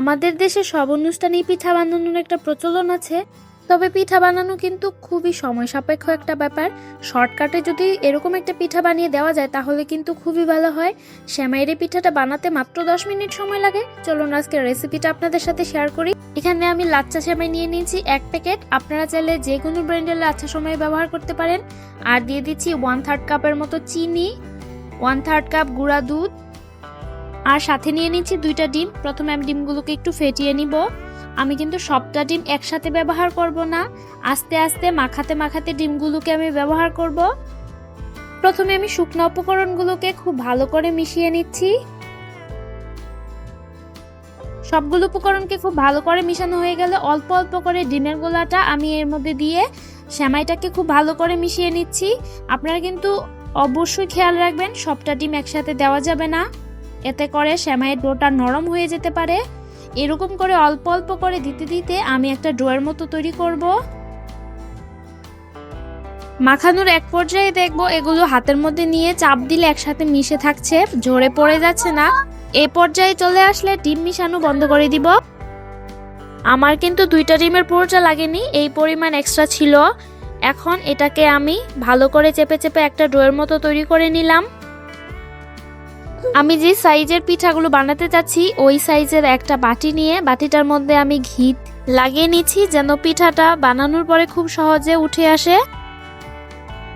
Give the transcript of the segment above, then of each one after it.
আমাদের দেশে সব অনুষ্ঠানেই পিঠা বানানোর একটা প্রচলন আছে, তবে পিঠা বানানো কিন্তু খুবই সময় সাপেক্ষ একটা ব্যাপার। শর্টকাটে যদি এরকম একটা পিঠা বানিয়ে দেওয়া যায়, তাহলে কিন্তু খুবই ভালো হয়। শ্যামাইয়ের পিঠাটা বানাতে মাত্র দশ মিনিট সময় লাগে। চলুন আজকে রেসিপিটা আপনাদের সাথে শেয়ার করি। এখানে আমি লাচ্চা সেমাই নিয়ে নিয়েছি এক প্যাকেট আপনারা চাইলে যে কোনো ব্র্যান্ডের লাচ্চা সময় ব্যবহার করতে পারেন। আর দিয়ে দিচ্ছি ওয়ান থার্ড কাপের মতো চিনি ওয়ান থার্ড কাপ গুঁড়া দুধ আর সাথে নিয়ে নিচ্ছি দুইটা ডিম। প্রথমে আমি ডিমগুলোকে একটু ফেটিয়ে নিব। আমি কিন্তু সবটা ডিম একসাথে ব্যবহার করব না। আস্তে আস্তে, মাখাতে মাখাতে ডিমগুলোকে আমি ব্যবহার করব। প্রথমে আমি শুকনো উপকরণগুলোকে খুব ভালো করে মিশিয়ে নিচ্ছি। সবগুলো উপকরণকে খুব ভালো করে মিশানো হয়ে গেলে অল্প অল্প করে ডিমের গোলাটা আমি এর মধ্যে দিয়ে সেমাইটাকে খুব ভালো করে মিশিয়ে নিচ্ছি। আপনারা কিন্তু অবশ্যই খেয়াল রাখবেন, সবটা ডিম একসাথে দেওয়া যাবে না। এতে করে সেমাইয়ের ডোটা নরম হয়ে যেতে পারে। এরকম করে অল্প অল্প করে দিতে দিতে আমি একটা ডোয়ের মতো তৈরি করব। মাখানোর এক পর্যায়ে দেখব এগুলো হাতের মধ্যে নিয়ে চাপ দিলে একসাথে মিশে থাকছে, ঝরে পড়ে যাচ্ছে না। এই পর্যায়ে চলে আসলে ডিম মিশানো বন্ধ করে দিব। আমার কিন্তু দুইটা ডিমের পুরোটা লাগেনি, এই পরিমাণ এক্সট্রা ছিল। এখন এটাকে আমি ভালো করে চেপে চেপে একটা ডোয়ের মতো তৈরি করে নিলাম। আমি যে সাইজের পিঠাগুলো বানাতে চাচ্ছি, ওই সাইজের একটা বাটি নিয়ে, বাটিটার মধ্যে আমি ঘি লাগিয়ে নিচ্ছি যেন পিঠাটা বানানোর পরে খুব সহজে উঠে আসে।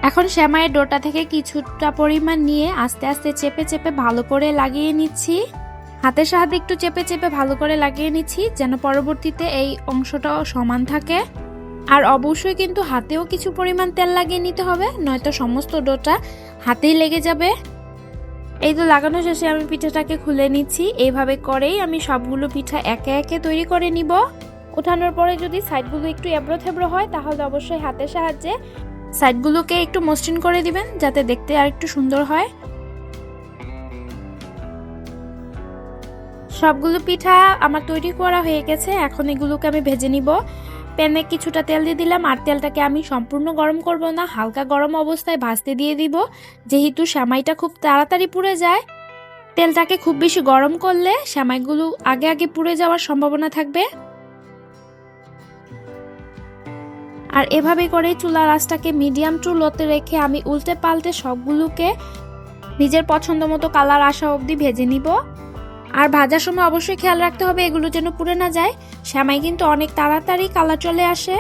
এখন শ্যামাইয়ের ডোটা থেকে কিছুটা পরিমাণ নিয়ে আস্তে আস্তে চেপে চেপে ভালো করে লাগিয়ে নিচ্ছি। হাতের সাহায্যে একটু চেপে চেপে ভালো করে লাগিয়ে নিচ্ছি যেন পরবর্তীতে এই অংশটাও সমান থাকে। আর অবশ্যই কিন্তু হাতেও কিছু পরিমাণ তেল লাগিয়ে নিতে হবে, নয়তো সমস্ত ডোটা হাতেই লেগে যাবে। এই তো লাগানো শেষে আমি পিঠাটাকে খুলে নিচ্ছি। এইভাবে করেই আমি সবগুলো পিঠা একে একে তৈরি করে নিব। ওঠানোর পরে যদি সাইডগুলো একটু এবড়ো থেবড়ো হয়, তাহলে অবশ্যই হাতের সাহায্যে সাইডগুলোকে একটু মসৃণ করে দিবেন, যাতে দেখতে আর একটু সুন্দর হয়। সবগুলো পিঠা আমার তৈরি করা হয়ে গেছে, এখন এগুলোকে আমি ভেজে নিব। প্যানে কিছুটা তেল দিয়ে দিলাম আর তেলটাকে আমি সম্পূর্ণ গরম করব না, হালকা গরম অবস্থায় ভাজতে দিয়ে দিব। যেহেতু সেমাইটা খুব তাড়াতাড়ি পুড়ে যায়, তেলটাকে খুব বেশি গরম করলে সেমাইগুলো আগে আগে পুড়ে যাওয়ার সম্ভাবনা থাকবে। আর এভাবে করে চুলার আঁচটাকে মিডিয়াম টু লোতে রেখে আমি উল্টে পাল্টে সবগুলোকে নিজের পছন্দ মতো কালার আসা অবধি ভেজে নিব। আর ভাজার সময় অবশ্যই খেয়াল রাখতে হবে এগুলো যেন পুড়ে না যায়। শ্যামাই কিন্তু অনেক তাড়াতাড়ি কালার চলে আসে।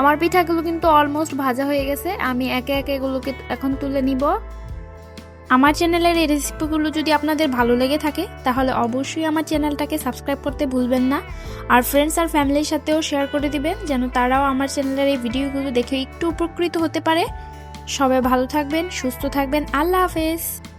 আমার পিঠাগুলো কিন্তু অলমোস্ট ভাজা হয়ে গেছে। আমি একে একে এগুলোকে এখন তুলে নিব। আমার চ্যানেলের এই রেসিপিগুলো যদি আপনাদের ভালো লেগে থাকে তাহলে অবশ্যই আমার চ্যানেলটাকে সাবস্ক্রাইব করতে ভুলবেন না। আর ফ্রেন্ডস আর ফ্যামিলির সাথেও শেয়ার করে দিবেন যেন তারাও আমার চ্যানেলের এই ভিডিওগুলো দেখে একটু উপকৃত হতে পারে। সবাই ভালো থাকবেন সুস্থ থাকবেন। আল্লাহ হাফেজ।